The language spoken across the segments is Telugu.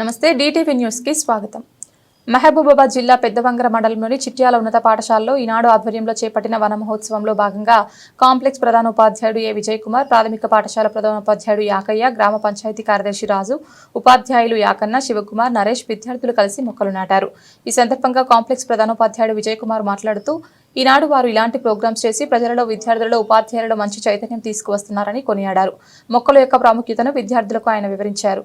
నమస్తే డిటీవీ న్యూస్కి స్వాగతం. మహబూబాబాద్ జిల్లా పెద్దవంగర మండలంలోని చిట్యాల ఉన్నత పాఠశాలలో ఈనాడు ఆధ్వర్యంలో చేపట్టిన వన మహోత్సవంలో భాగంగా కాంప్లెక్స్ ప్రధానోపాధ్యాయుడు ఏ. విజయ్ కుమార్ ప్రాథమిక పాఠశాల ప్రధానోపాధ్యాయుడు యాకయ్య గ్రామ పంచాయతీ కార్యదర్శి రాజు ఉపాధ్యాయులు యాకన్న శివకుమార్ నరేష్ విద్యార్థులు కలిసి మొక్కలు నాటారు. ఈ సందర్భంగా కాంప్లెక్స్ ప్రధానోపాధ్యాయుడు విజయ్ కుమార్ మాట్లాడుతూ ఈనాడు వారు ఇలాంటి ప్రోగ్రామ్స్ చేసి ప్రజలలో విద్యార్థులలో ఉపాధ్యాయులలో మంచి చైతన్యం తీసుకువస్తున్నారని కొనియాడారు. మొక్కల యొక్క ప్రాముఖ్యతను విద్యార్థులకు ఆయన వివరించారు.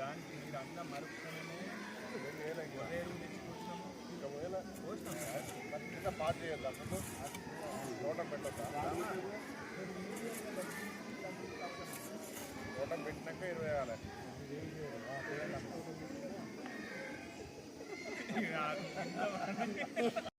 దానికి మీరు అన్న మరుపుకునే వేరు తెచ్చుకొచ్చినాము. ఇంకా వేల వచ్చినాం సార్ మరి ఇంకా పాట చేయొద్దు. అప్పుడు పెట్టినాక ఇరవై వేయాలి. Yeah.